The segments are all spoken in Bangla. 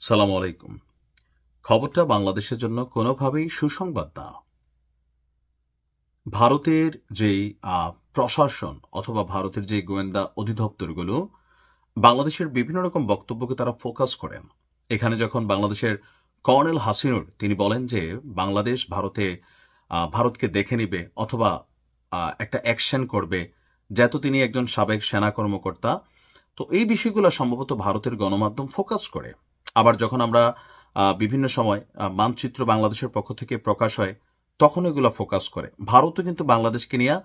সালাম আলাইকুম। খবরটা বাংলাদেশের জন্য কোনোভাবেই সুসংবাদ না। ভারতের আহ, প্রশাসন অথবা ভারতের যে গোয়েন্দা অধিদপ্তরগুলো বাংলাদেশের বিভিন্ন রকম বক্তব্যকে তারা ফোকাস করেন। এখানে যখন বাংলাদেশের কর্নেল হাসিনুর তিনি বলেন যে বাংলাদেশ ভারতে ভারতকে দেখে নিবে অথবা একটা অ্যাকশন করবে যেহেতু তিনি একজন সাবেক সেনা কর্মকর্তা তো এই বিষয়গুলো সম্ভবত ভারতের গণমাধ্যম ফোকাস করে। আবার যখন আমরা বিভিন্ন সময় মানচিত্র বাংলাদেশের পক্ষ থেকে প্রকাশ হয়, তখন এগুলো ফোকাস করে। ভারতও কিন্তু বাংলাদেশকে নিয়ে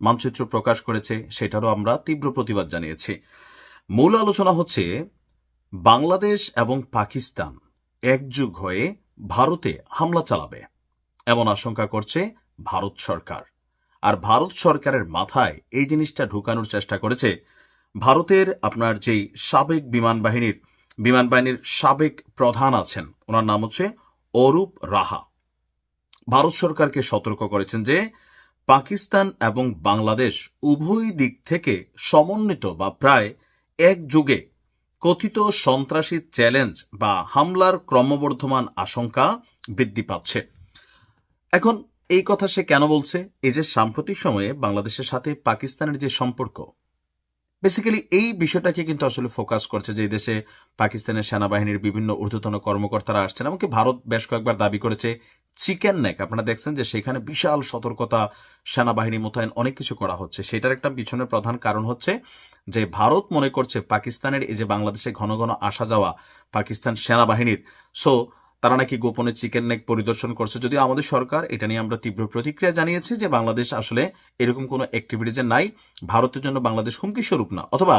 মানচিত্র প্রকাশ করেছে, সেটারও আমরা তীব্র প্রতিবাদ জানিয়েছি। মূল আলোচনা হচ্ছে, বাংলাদেশ এবং পাকিস্তান একযুগ হয়ে ভারতে হামলা চালাবে, এমন আশঙ্কা করছে ভারত সরকার। আর ভারত সরকারের মাথায় এই জিনিসটা ঢুকানোর চেষ্টা করেছে, ভারতের আপনার যেই সাবেক বিমান বাহিনীর বিমান বাহিনীর সাবেক প্রধান আছেন। ওনার নাম হচ্ছে অরূপ রাহা। ভারত সরকারকে সতর্ক করেছেন যে, পাকিস্তান এবং বাংলাদেশ উভয় দিক থেকে সমন্বিত বা প্রায় এক যুগে কথিত সন্ত্রাসী চ্যালেঞ্জ বা হামলার ক্রমবর্ধমান আশঙ্কা বৃদ্ধি পাচ্ছে। এখন এই কথা সে কেন বলছে? এই যে সাম্প্রতিক সময়ে বাংলাদেশের সাথে পাকিস্তানের যে সম্পর্ক বেসিক্যালি এই বিষয়টাকে কিন্তু আসলে ফোকাস করছে যে দেশে পাকিস্তানের সেনাবাহিনীর বিভিন্ন ঊর্ধ্বতন কর্মকর্তারা আসছেন এমনকি ভারত বেশ কয়েকবার দাবি করেছে চিকেন নেক। আপনারা দেখছেন যে সেখানে বিশাল সতর্কতা সেনাবাহিনী মোতায়েন অনেক কিছু করা হচ্ছে। সেটার একটা পিছনের প্রধান কারণ হচ্ছে যে ভারত মনে করছে পাকিস্তানের এই যে বাংলাদেশে ঘন ঘন আসা যাওয়া পাকিস্তান সেনাবাহিনীর। সো তারা নাকি গোপনে চিকেন নেক পরিদর্শন করছে। যদিও আমাদের সরকার এটা নিয়ে আমরা তীব্র প্রতিক্রিয়া জানিয়েছি যে বাংলাদেশ আসলে এরকম কোনো অ্যাক্টিভিটিজে নাই, ভারতের জন্য বাংলাদেশ হুমকি স্বরূপ না। অথবা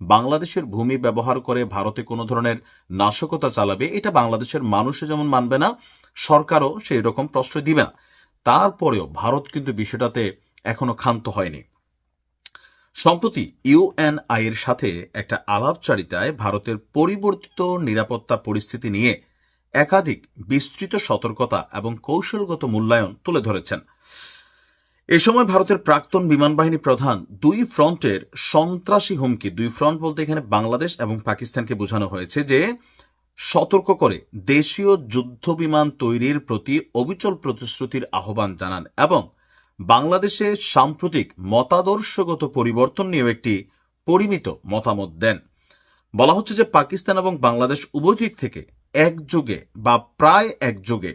বাংলাদেশের ভূমি ব্যবহার করে ভারতে কোনো ধরনের নাশকতা চালাবে, এটা বাংলাদেশের মানুষও যেমন মানবে না, সরকারও সেই রকম প্রশ্রয় দিবে না। তারপরেও ভারত কিন্তু বিষয়টাতে এখনও ক্ষান্ত হয়নি। সম্প্রতি ইউএনআই এর সাথে একটা আলাপচারিতায় ভারতের পরিবর্তিত নিরাপত্তা পরিস্থিতি নিয়ে একাধিক বিস্তৃত সতর্কতা এবং কৌশলগত মূল্যায়ন তুলে ধরেছেন। এ সময় ভারতের প্রাক্তন বিমান বাহিনী প্রধান দুই ফ্রন্টের সন্ত্রাসী হুমকি, দুই ফ্রন্ট বলতে এখানে বাংলাদেশ এবং পাকিস্তানকে বোঝানো হয়েছে যে, সতর্ক করে দেশীয় যুদ্ধ বিমান তৈরির প্রতি অবিচল প্রতিশ্রুতির আহ্বান জানান এবং বাংলাদেশে সাম্প্রতিক মতাদর্শগত পরিবর্তন নিয়েও একটি পরিমিত মতামত দেন। বলা হচ্ছে যে, পাকিস্তান এবং বাংলাদেশ উভয় দিক থেকে একযোগে বা প্রায় একযোগে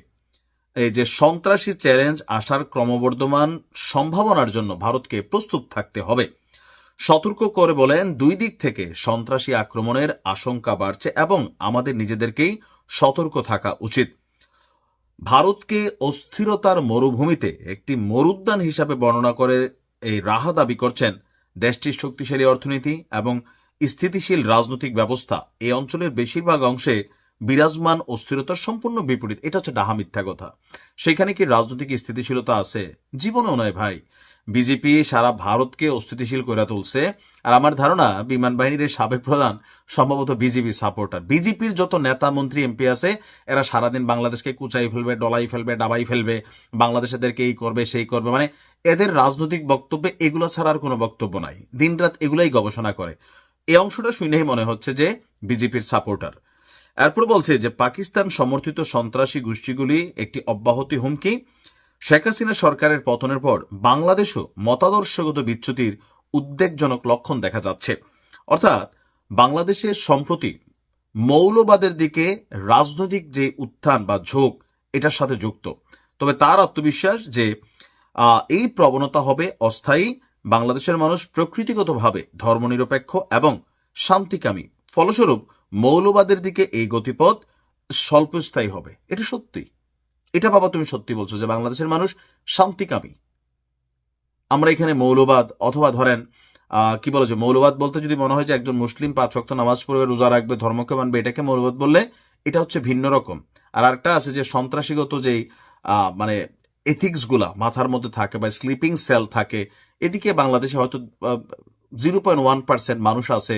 এই যে সন্ত্রাসী চ্যালেঞ্জ আসার ক্রমবর্ধমান সম্ভাবনার জন্য ভারতকে প্রস্তুত থাকতে হবে। সতর্ক করে বলেন, দুই দিক থেকে সন্ত্রাসী আক্রমণের আশঙ্কা বাড়ছে এবং আমাদের নিজেদেরকেই সতর্ক থাকা উচিত। ভারতকে অস্থিরতার মরুভূমিতে একটি মরুদ্যান হিসাবে বর্ণনা করে এই রাহা দাবি করছেন দেশটির শক্তিশালী অর্থনীতি এবং স্থিতিশীল রাজনৈতিক ব্যবস্থা। এই অঞ্চলের বেশিরভাগ অংশে বিরাজমান অস্থিরতার সম্পূর্ণ বিপরীত, এটা হচ্ছে ডাহা মিথ্যা কথা। সেখানে কি রাজনৈতিক স্থিতিশীলতা আছে? জীবনেও নয় ভাই। বিজেপি সারা ভারতকে অস্থিতিশীল করে তুলছে। আর আমার ধারণা, বিমান বাহিনীর সাবেক প্রধান, সম্ভবত বিজেপি সাপোর্টার। বিজেপির যত নেতা, মন্ত্রী, এমপি আছে, এরা সারাদিন বাংলাদেশকে কুচাই ফেলবে, ডলাই ফেলবে, ডাবাই ফেলবে। বাংলাদেশেদেরকে এই করবে, সেই করবে। মানে এদের রাজনৈতিক বক্তব্যে এগুলো ছাড়া আর কোনো বক্তব্য নাই। দিনরাত এগুলাই গবেষণা করে। এই অংশটা শুনেই মনে হচ্ছে যে বিজেপির সাপোর্টার। এরপর বলছে যে পাকিস্তান সমর্থিত সন্ত্রাসী গোষ্ঠীগুলি একটি অব্যাহতি হুমকি। শেখ হাসিনা সরকারের পতনের পর বাংলাদেশও মতাদর্শগত বিচ্যুতির উদ্বেগজনক লক্ষণ দেখা যাচ্ছে। অর্থাৎ বাংলাদেশের সম্প্রতি মৌলবাদের দিকে রাজনৈতিক যে উত্থান বা ঝোঁক, এটার সাথে যুক্ত। তবে তার আত্মবিশ্বাস যে এই প্রবণতা হবে অস্থায়ী। বাংলাদেশের মানুষ প্রকৃতিগতভাবে ধর্মনিরপেক্ষ এবং শান্তিকামী। ফলস্বরূপ মৌলবাদের দিকে এই গতিপথ স্বল্পস্থায়ী হবে। এটা সত্যি। এটা বাবা তুমি সত্যি বলছো যে বাংলাদেশের মানুষ শান্তিকামী। আমরা এখানে মৌলবাদ অথবা ধরেন কি বলো যে মৌলবাদ বলতে যদি মনে হয় যে একজন মুসলিম পাঁচ ওয়াক্ত নামাজ পড়বে, রোজা রাখবে, ধর্মকে মানবে, এটাকে মৌলবাদ বললে এটা হচ্ছে ভিন্ন রকম। আর আরেকটা আছে যে সন্ত্রাসীগত যেই মানে এথিক্সগুলা মাথার মধ্যে থাকে বা স্লিপিং সেল থাকে, এদিকে বাংলাদেশে হয়তো জিরো পয়েন্ট ওয়ান পার্সেন্ট মানুষ আছে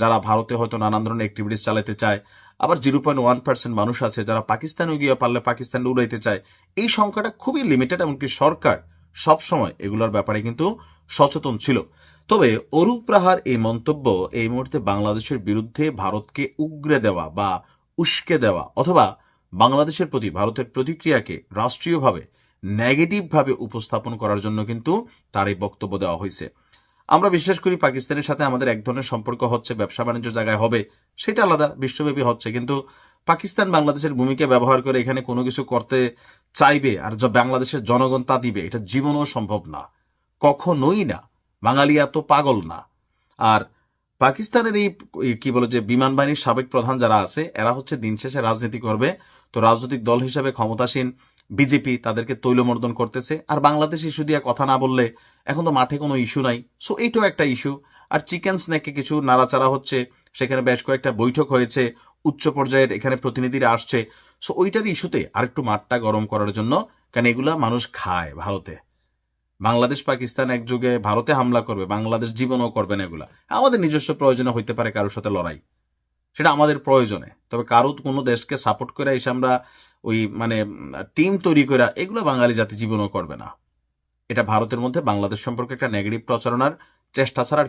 যারা ভারতে হয়তো নানান ধরনের অ্যাক্টিভিটিস চালাতে চায়, আবার জিরো পয়েন্ট ওয়ান পার্সেন্ট মানুষ আছে যারা পাকিস্তানে গিয়ে পারলে পাকিস্তানে উড়াইতে চায়। এই সংখ্যাটা খুবই লিমিটেড এমনকি সরকার সবসময় এগুলোর ব্যাপারে কিন্তু সচেতন ছিল। তবে অরূপ রাহার এই মন্তব্য এই মুহূর্তে বাংলাদেশের বিরুদ্ধে ভারতকে উগরে দেওয়া বা উস্কে দেওয়া অথবা বাংলাদেশের প্রতি ভারতের প্রতিক্রিয়াকে রাষ্ট্রীয়ভাবে নেগেটিভভাবে উপস্থাপন করার জন্য কিন্তু তার এই বক্তব্য দেওয়া হয়েছে। আমরা বিশ্বাস করি পাকিস্তানের সাথে আমাদের এক ধরনের সম্পর্ক হচ্ছে, ব্যবসা বাণিজ্য জায়গায় হবে, সেটা আলাদা, বিশ্বব্যাপী হচ্ছে। কিন্তু পাকিস্তান বাংলাদেশের ভূমিকা ব্যবহার করে এখানে কোনো কিছু করতে চাইবে আর যা বাংলাদেশের জনগণ তা দিবে, এটা জীবনও সম্ভব না। কখনোই না। বাঙালি এত পাগল না। আর পাকিস্তানের এই কি বলে যে বিমান বাহিনীর সাবেক প্রধান যারা আছে, এরা হচ্ছে দিন শেষে রাজনীতি করবে। তো রাজনৈতিক দল হিসাবে ক্ষমতাসীন বিজেপি তাদেরকে তৈলমর্দন করতেছে। আর বাংলাদেশ ইস্যু দিয়ে কথা না বললে এখন তো মাঠে কোনো ইস্যু নাই। সো এইটাও একটা ইস্যু। আর চিকেন স্ন্যাকে কিছু নাড়াচাড়া হচ্ছে। সেখানে বেশ কয়েকটা বৈঠক হয়েছে। উচ্চ পর্যায়ের এখানে প্রতিনিধিরা আসছে। সো ওইটার ইস্যুতে আরেকটু মাঠটা গরম করার জন্য কারণ এগুলা মানুষ খায় ভারতে। বাংলাদেশ, পাকিস্তান এক যুগে ভারতে হামলা করবে। বাংলাদেশ জীবনও করবে না এগুলা। আমাদের নিজস্ব প্রয়োজনে হইতে পারে কারোর সাথে লড়াই। সেটা আমাদের প্রয়োজনে। তবে কারও কোনো দেশকে সাপোর্ট করে এসে আমরা ওই মানে টিম তৈরি করে এগুলো বাঙালি জাতি জীবনও করবে না। এটা ভারতের মধ্যে বাংলাদেশ সম্পর্কে একটা নেগেটিভ প্রচারণার চেষ্টা ছাড়া আর